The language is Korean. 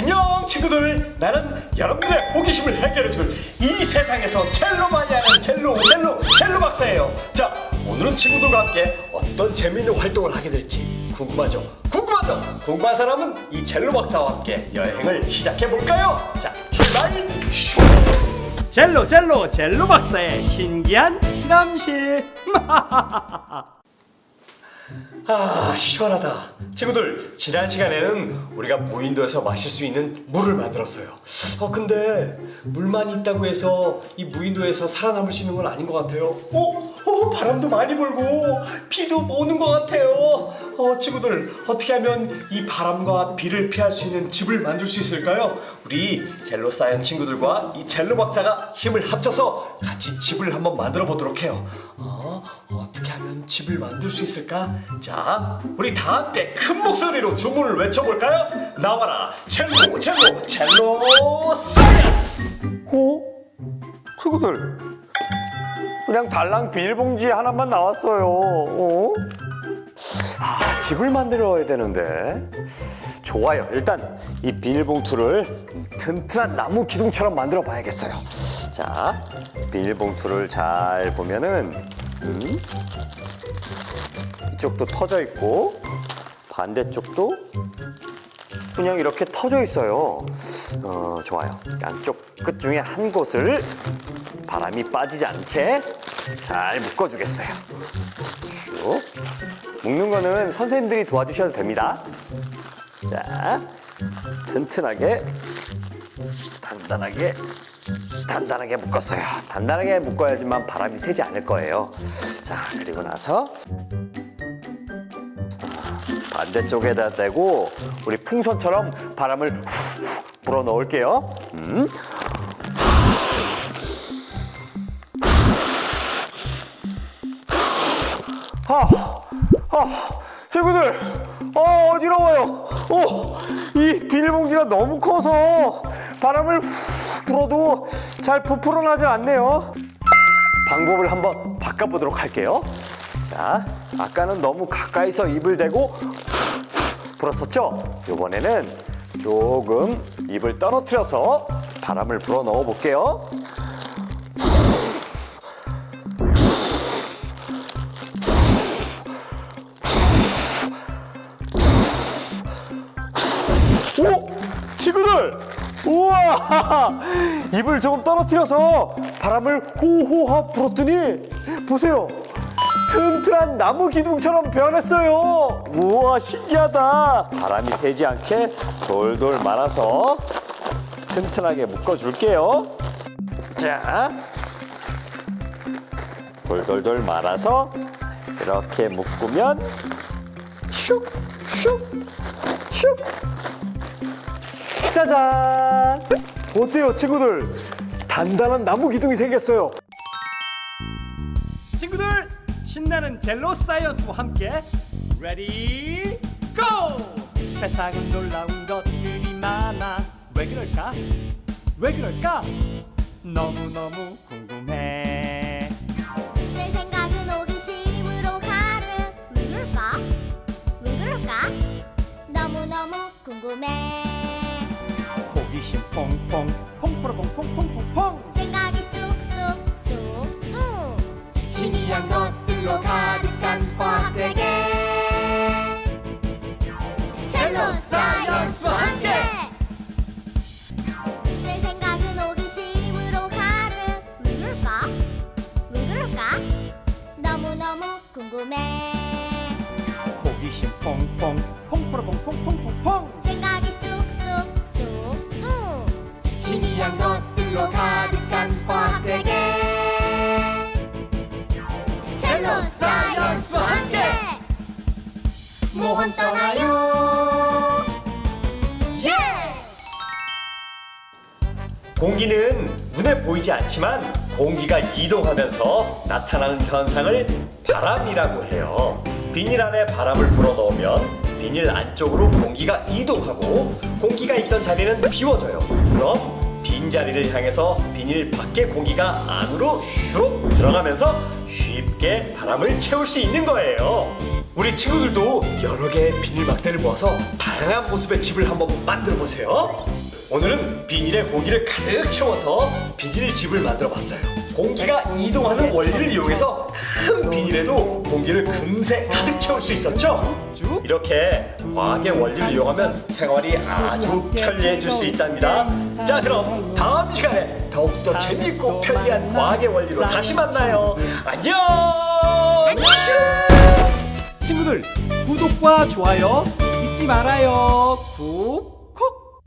안녕 친구들. 나는 여러분들의 호기심을 해결해줄 이 세상에서 첼로 마니아는 첼로 첼로 첼로 박사예요. 자 오늘은 친구들과 함께 어떤 재미있는 활동을 하게 될지 궁금하죠? 궁금하죠? 궁금한 사람은 이 첼로 박사와 함께 여행을 시작해 볼까요? 자 출발! 슈! 젤로 젤로 젤로 박사의 신기한 실험실 아 시원하다. 친구들 지난 시간에는 우리가 무인도에서 마실 수 있는 물을 만들었어요. 어 근데 물만 있다고 해서 이 무인도에서 살아남을 수 있는 건 아닌 것 같아요. 어? 어 바람도 많이 불고 비도 오는 것 같아요 어 친구들 어떻게 하면 이 바람과 비를 피할 수 있는 집을 만들 수 있을까요? 우리 젤로 사이언 친구들과 이 젤로 박사가 힘을 합쳐서 같이 집을 한번 만들어 보도록 해요 어, 어떻게 하면 집을 만들 수 있을까? 자, 우리 다 함께 큰 목소리로 주문을 외쳐볼까요? 나와라, 첼로, 첼로, 첼로 사이언스! 어? 친구들 그냥 달랑 비닐봉지 하나만 나왔어요 어? 아 집을 만들어야 되는데 좋아요 일단 이 비닐봉투를 튼튼한 나무 기둥처럼 만들어 봐야겠어요 자 비닐봉투를 잘 보면은 음? 이쪽도 터져 있고 반대쪽도 그냥 이렇게 터져 있어요. 어, 좋아요. 양쪽 끝 중에 한 곳을 바람이 빠지지 않게 잘 묶어주겠어요. 쭉. 묶는 거는 선생님들이 도와주셔도 됩니다. 자, 튼튼하게, 단단하게, 단단하게 묶었어요. 단단하게 묶어야지만 바람이 새지 않을 거예요. 자, 그리고 나서 반대쪽에다 대고 우리 풍선처럼 바람을 후 불어 넣을게요. 음. 아, 아, 친구들, 어, 어지러워요. 어, 이 비닐봉지가 너무 커서 바람을 후 불어도 잘 부풀어 나질 않네요. 방법을 한번 바꿔보도록 할게요. 자, 아까는 너무 가까이서 입을 대고 불었었죠? 이번에는 조금 입을 떨어뜨려서 바람을 불어 넣어 볼게요. 친구들! 우와! 입을 조금 떨어뜨려서 바람을 호호하 불었더니 보세요. 튼튼한 나무 기둥처럼 변했어요. 우와 신기하다. 바람이 새지 않게 돌돌 말아서 튼튼하게 묶어줄게요. 자, 돌돌돌 말아서 이렇게 묶으면 슉, 슉, 슉. 짜잔! 어때요, 친구들? 단단한 나무 기둥이 생겼어요. 친구들, 신나는 젤로 사이언스와 함께 레디 고! 세상은 놀라운 것들이 많아 왜 그럴까? 왜 그럴까? 너무너무 궁금해 첼로 사이언스와 함께. 내 생각은 호기심으로 가득 왜 그럴까? 왜 그럴까? 너무너무 궁금해. 호기심 퐁퐁 퐁퐁퐁퐁퐁퐁 생각이 쑥쑥 쑥쑥. 신기한 것들로 가 모험 떠나요 예! 공기는 눈에 보이지 않지만 공기가 이동하면서 나타나는 현상을 바람이라고 해요. 비닐 안에 바람을 불어 넣으면 비닐 안쪽으로 공기가 이동하고 공기가 있던 자리는 비워져요. 그럼 빈 자리를 향해서 비닐 밖에 공기가 안으로 슉 들어가면서 쉽게 바람을 채울 수 있는 거예요. 우리 친구들도 여러 개의 비닐 막대를 모아서 다양한 모습의 집을 한번 만들어 보세요. 오늘은 비닐에 공기를 가득 채워서 비닐 집을 만들어 봤어요. 공기가 이동하는 원리를 이용해서 큰 비닐에도 공기를 금세 가득 채울 수 있었죠. 이렇게 과학의 원리를 이용하면 생활이 아주 편리해질 수 있답니다. 자, 그럼 다음 시간에 더욱더 재밌고 편리한 과학의 원리로 다시 만나요. 안녕! 친구들 구독과 좋아요 잊지 말아요. 꾹.